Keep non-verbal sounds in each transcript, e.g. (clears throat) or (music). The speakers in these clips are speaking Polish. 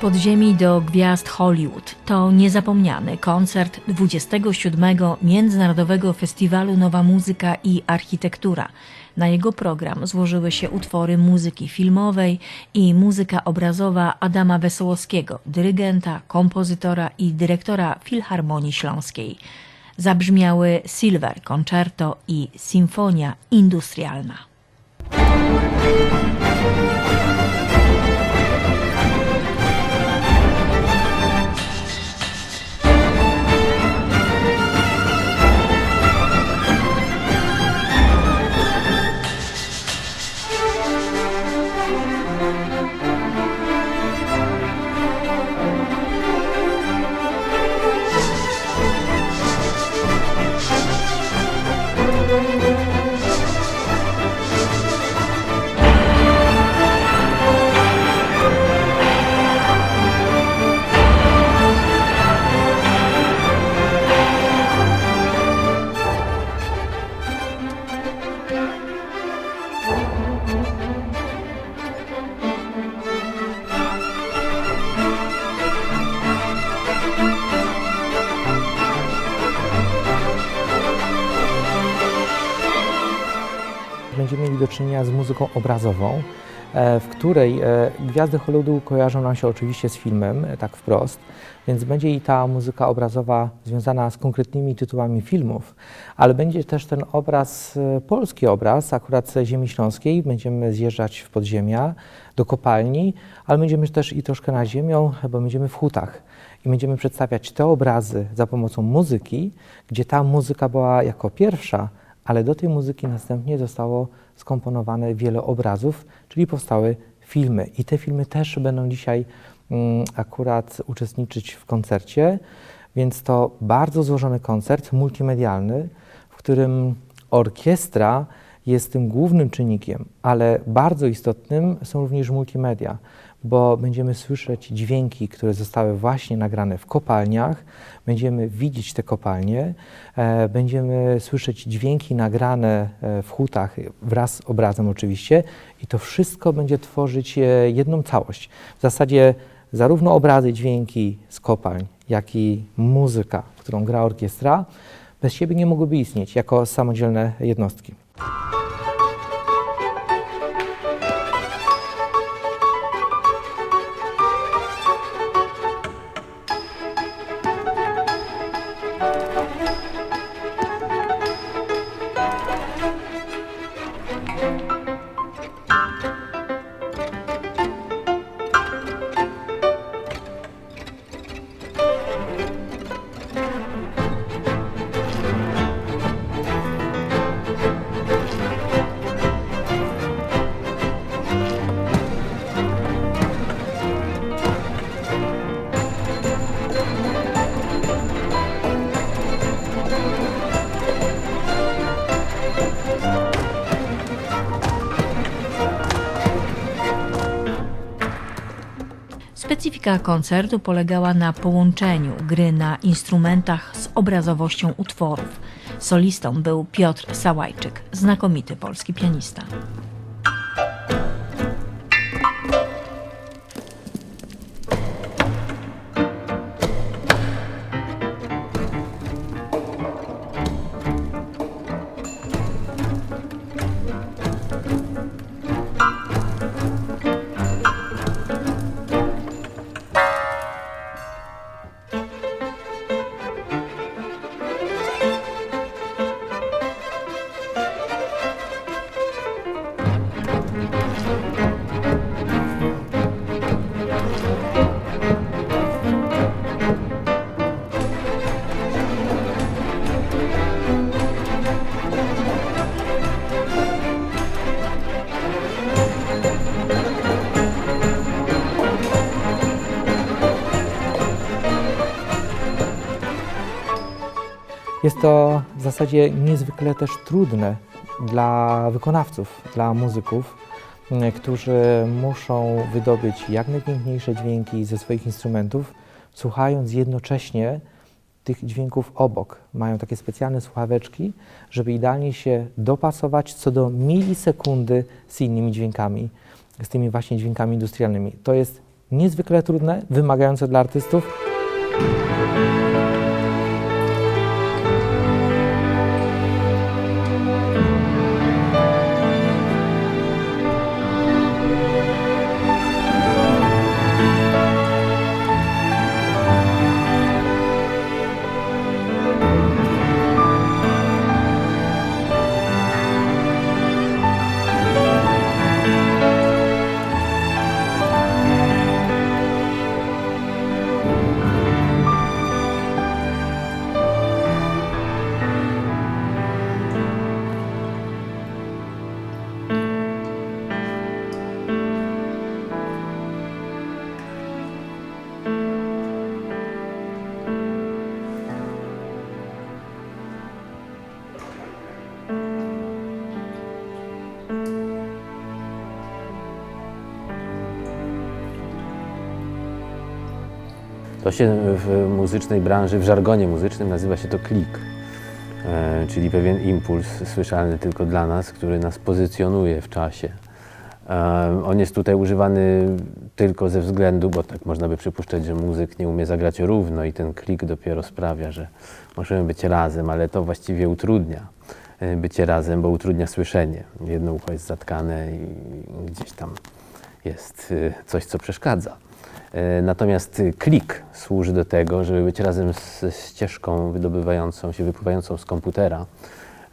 podziemi do gwiazd Hollywood to niezapomniany koncert 27. Międzynarodowego Festiwalu Nowa Muzyka i Architektura. Na jego program złożyły się utwory muzyki filmowej i muzyka obrazowa Adama Wesołowskiego, dyrygenta, kompozytora i dyrektora Filharmonii Śląskiej. Zabrzmiały Silver Concerto i Symfonia Industrialna. Do czynienia z muzyką obrazową, e, w której e, gwiazdy Hollywoodu kojarzą nam się oczywiście z filmem, e, tak wprost, więc będzie i ta muzyka obrazowa związana z konkretnymi tytułami filmów, ale będzie też ten obraz, polski obraz, akurat z ziemi śląskiej. Będziemy zjeżdżać w podziemia, do kopalni, ale będziemy też i troszkę na ziemią, bo będziemy w hutach i będziemy przedstawiać te obrazy za pomocą muzyki, gdzie ta muzyka była jako pierwsza, ale do tej muzyki następnie zostało skomponowane wiele obrazów, czyli powstały filmy. I te filmy też będą dzisiaj mm, akurat uczestniczyć w koncercie, więc to bardzo złożony koncert multimedialny, w którym orkiestra jest tym głównym czynnikiem, ale bardzo istotnym są również multimedia, bo będziemy słyszeć dźwięki, które zostały właśnie nagrane w kopalniach, będziemy widzieć te kopalnie, e, będziemy słyszeć dźwięki nagrane e, w hutach wraz z obrazem oczywiście i to wszystko będzie tworzyć e, jedną całość. W zasadzie zarówno obrazy, dźwięki z kopalń, jak i muzyka, którą gra orkiestra, bez siebie nie mogłyby istnieć jako samodzielne jednostki. Specyfika koncertu polegała na połączeniu gry na instrumentach z obrazowością utworów. Solistą był Piotr Sałajczyk, znakomity polski pianista. Jest to w zasadzie niezwykle też trudne dla wykonawców, dla muzyków, którzy muszą wydobyć jak najpiękniejsze dźwięki ze swoich instrumentów, słuchając jednocześnie tych dźwięków obok. Mają takie specjalne słuchaweczki, żeby idealnie się dopasować co do milisekundy z innymi dźwiękami, z tymi właśnie dźwiękami industrialnymi. To jest niezwykle trudne, wymagające dla artystów. To się w muzycznej branży, w żargonie muzycznym nazywa się to klik, e, czyli pewien impuls słyszalny tylko dla nas, który nas pozycjonuje w czasie. E, on jest tutaj używany tylko ze względu, bo tak można by przypuszczać, że muzyk nie umie zagrać równo i ten klik dopiero sprawia, że możemy być razem, ale to właściwie utrudnia e, bycie razem, bo utrudnia słyszenie. Jedno ucho jest zatkane i gdzieś tam jest coś, co przeszkadza. E, Natomiast klik służy do tego, żeby być razem z ścieżką wydobywającą się, wypływającą z komputera,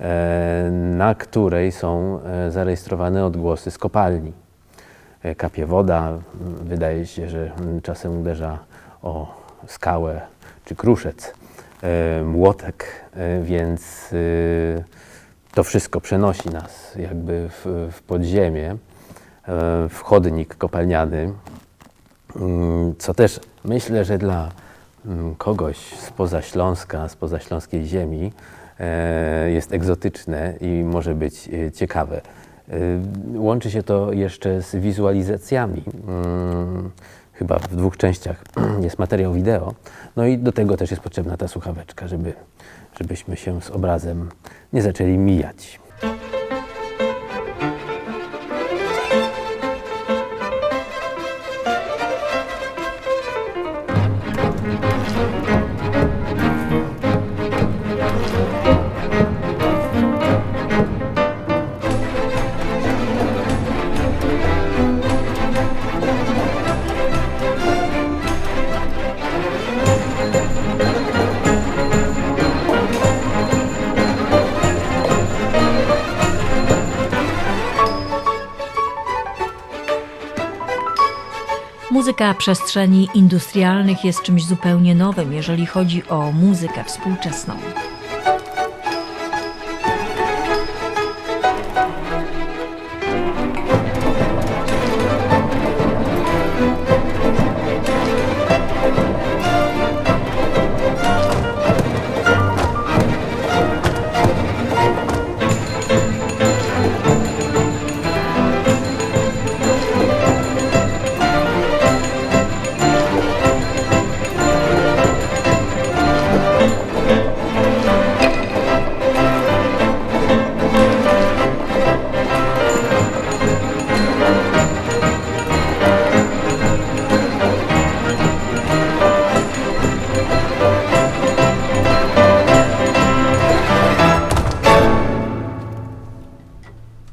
e, na której są e, zarejestrowane odgłosy z kopalni. Kapie woda, wydaje się, że czasem uderza o skałę czy kruszec, młotek, więc to wszystko przenosi nas jakby w, w podziemie, w chodnik kopalniany, co też myślę, że dla mm, kogoś spoza Śląska, spoza śląskiej ziemi e, jest egzotyczne i może być e, ciekawe. E, Łączy się to jeszcze z wizualizacjami. Mm, Chyba w dwóch częściach (clears throat) jest materiał wideo. No i do tego też jest potrzebna ta słuchaweczka, żeby, żebyśmy się z obrazem nie zaczęli mijać. Przestrzeni industrialnych jest czymś zupełnie nowym, jeżeli chodzi o muzykę współczesną.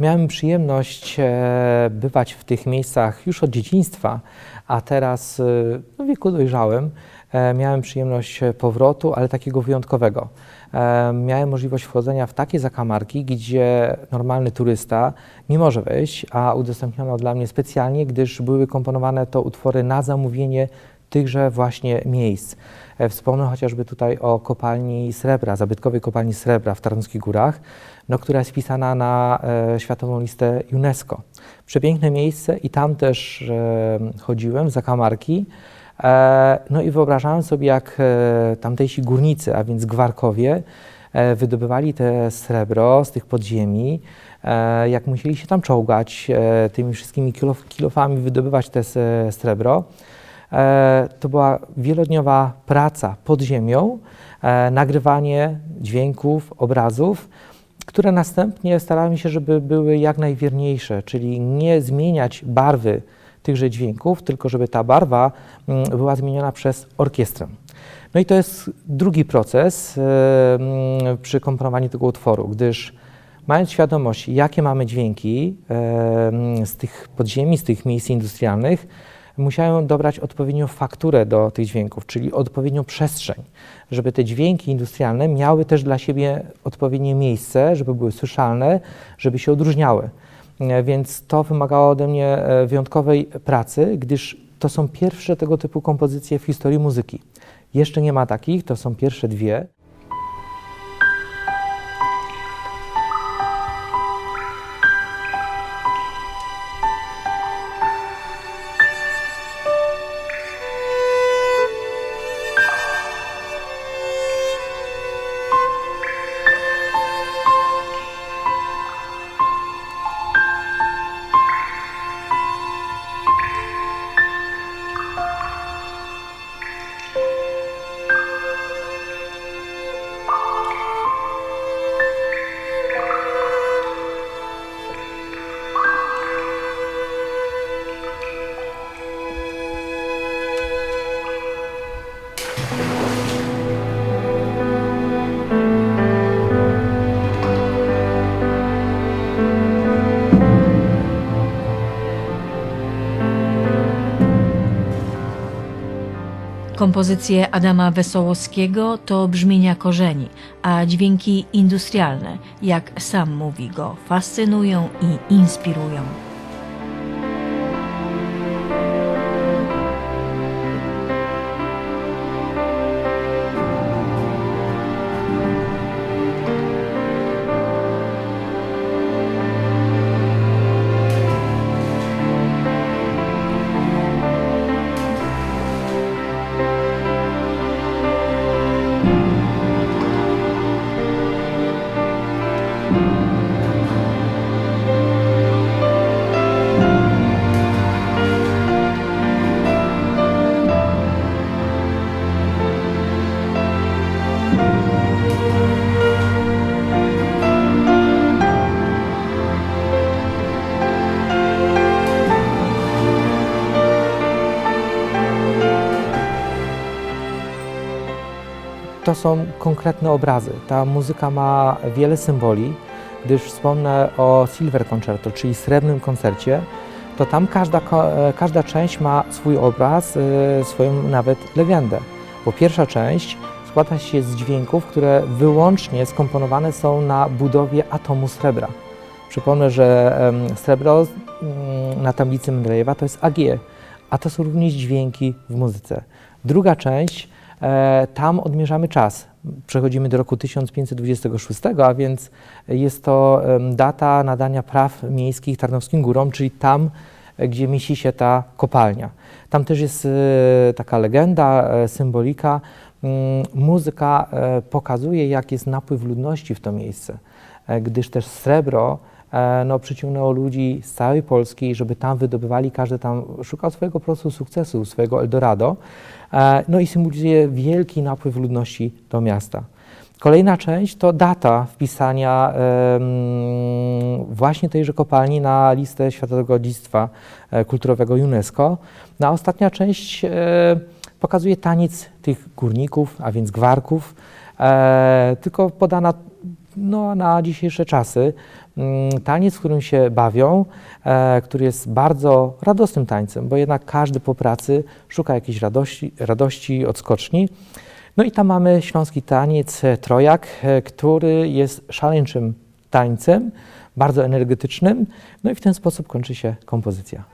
Miałem przyjemność e, bywać w tych miejscach już od dzieciństwa, a teraz e, w wieku dojrzałym e, miałem przyjemność powrotu, ale takiego wyjątkowego. Miałem możliwość wchodzenia w takie zakamarki, gdzie normalny turysta nie może wejść, a udostępniono dla mnie specjalnie, gdyż były komponowane to utwory na zamówienie tychże właśnie miejsc. Wspomnę chociażby tutaj o kopalni srebra, zabytkowej kopalni srebra w Tarnowskich Górach, no, która jest wpisana na e, światową listę UNESCO. Przepiękne miejsce i tam też e, chodziłem zakamarki. E, no i wyobrażałem sobie, jak e, tamtejsi górnicy, a więc gwarkowie, e, wydobywali te srebro z tych podziemi, e, jak musieli się tam czołgać e, tymi wszystkimi kilo, kilofami, wydobywać te srebro. E, To była wielodniowa praca pod ziemią, e, nagrywanie dźwięków, obrazów, które następnie starałem się, żeby były jak najwierniejsze, czyli nie zmieniać barwy tychże dźwięków, tylko żeby ta barwa mm, była zmieniona przez orkiestrę. No i to jest drugi proces mm, przy komponowaniu tego utworu, gdyż mając świadomość, jakie mamy dźwięki e, mm, z tych podziemi, z tych miejsc industrialnych, musiałem dobrać odpowiednią fakturę do tych dźwięków, czyli odpowiednią przestrzeń, żeby te dźwięki industrialne miały też dla siebie odpowiednie miejsce, żeby były słyszalne, żeby się odróżniały. E, Więc to wymagało ode mnie e, wyjątkowej pracy, gdyż to są pierwsze tego typu kompozycje w historii muzyki. Jeszcze nie ma takich, to są pierwsze dwie. Kompozycje Adama Wesołowskiego to brzmienia korzeni, a dźwięki industrialne, jak sam mówi, go fascynują i inspirują. To są konkretne obrazy. Ta muzyka ma wiele symboli, gdyż wspomnę o Silver Concerto, czyli srebrnym koncercie, to tam każda, e, każda część ma swój obraz, e, swoją nawet legendę. Bo pierwsza część składa się z dźwięków, które wyłącznie skomponowane są na budowie atomu srebra. Przypomnę, że srebro mm, na tablicy Mendelejewa to jest Ag, a to są również dźwięki w muzyce. Druga część E, Tam odmierzamy czas. Przechodzimy do roku 1526, a więc jest to data nadania praw miejskich Tarnowskim Górom, czyli tam, e, gdzie mieści się ta kopalnia. Tam też jest e, taka legenda, e, symbolika. Mm, Muzyka e, pokazuje, jak jest napływ ludności w to miejsce, e, gdyż też srebro e, no, przyciągnęło ludzi z całej Polski, żeby tam wydobywali, każdy tam szukał swojego po prostu sukcesu, swojego Eldorado. E, No i symbolizuje wielki napływ ludności do miasta. Kolejna część to data wpisania em, właśnie tejże kopalni na listę Światowego Dziedzictwa e, Kulturowego UNESCO. No a ostatnia część e, pokazuje taniec tych górników, a więc gwarków, e, tylko podana no, na dzisiejsze czasy. Mm, Taniec, w którym się bawią, e, który jest bardzo radosnym tańcem, bo jednak każdy po pracy szuka jakiejś radości, radości odskoczni. No i tam mamy śląski taniec e, trojak, e, który jest szaleńczym tańcem, bardzo energetycznym. No i w ten sposób kończy się kompozycja.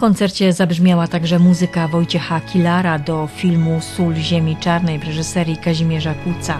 Koncercie zabrzmiała także muzyka Wojciecha Kilara do filmu Sól Ziemi Czarnej w reżyserii Kazimierza Kuca.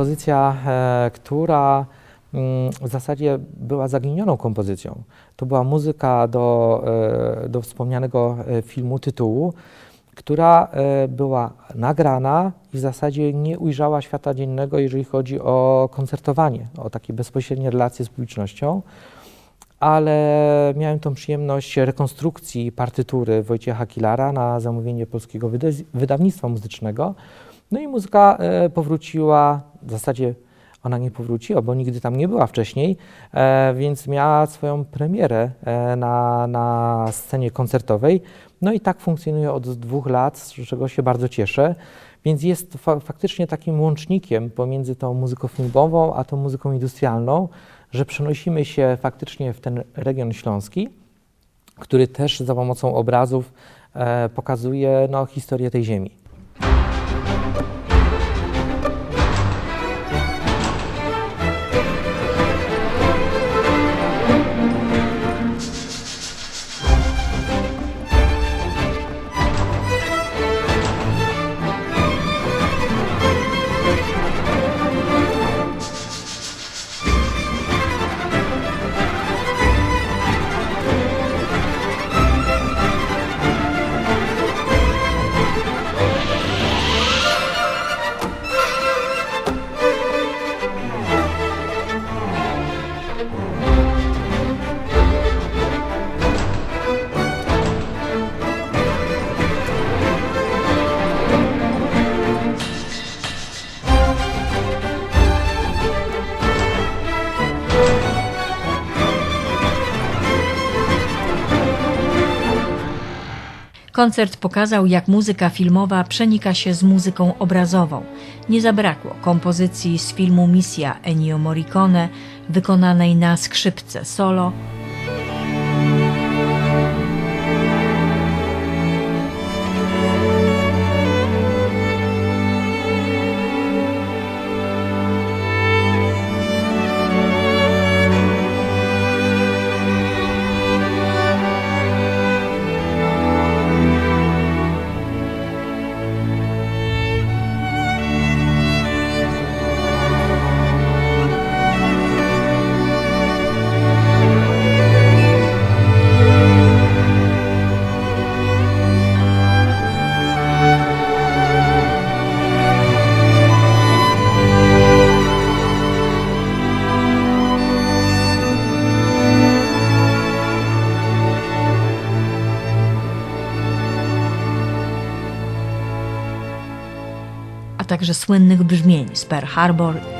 Kompozycja, e, która mm, w zasadzie była zaginioną kompozycją. To była muzyka do, e, do wspomnianego e, filmu, tytułu, która była nagrana i w zasadzie nie ujrzała świata dziennego, jeżeli chodzi o koncertowanie, o takie bezpośrednie relacje z publicznością. Ale miałem tą przyjemność rekonstrukcji partytury Wojciecha Kilara na zamówienie polskiego wyda- wydawnictwa muzycznego. No i muzyka e, powróciła, w zasadzie ona nie powróciła, bo nigdy tam nie była wcześniej, e, więc miała swoją premierę e, na, na scenie koncertowej. No i tak funkcjonuje od dwóch lat, z czego się bardzo cieszę. Więc jest fa faktycznie takim łącznikiem pomiędzy tą muzyką filmową a tą muzyką industrialną, że przenosimy się faktycznie w ten region śląski, który też za pomocą obrazów e, pokazuje no, historię tej ziemi. Koncert pokazał, jak muzyka filmowa przenika się z muzyką obrazową. Nie zabrakło kompozycji z filmu Misja Ennio Morricone, wykonanej na skrzypce solo, słynnych brzmień z Pearl Harbor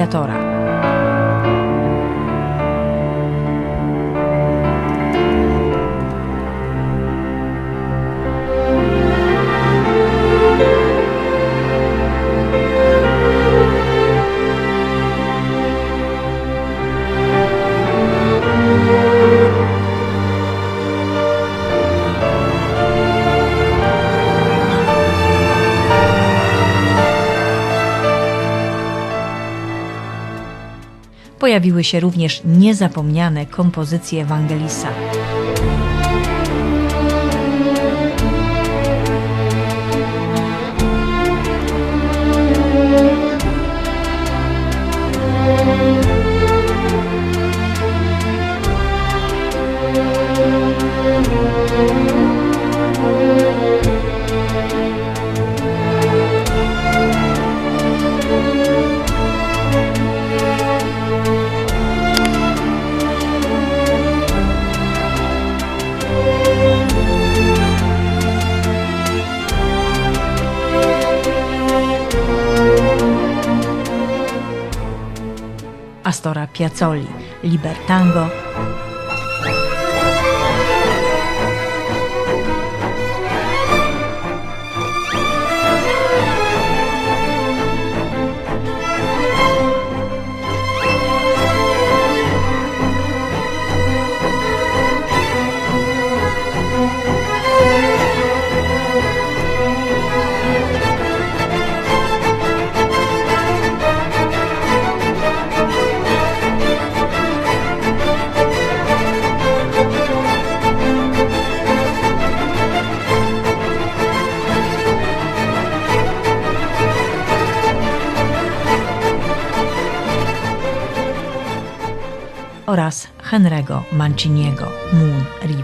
i Pojawiły się również niezapomniane kompozycje Ewangelisa. Piazzoli, Libertango, Henry'ego Manciniego Moon River.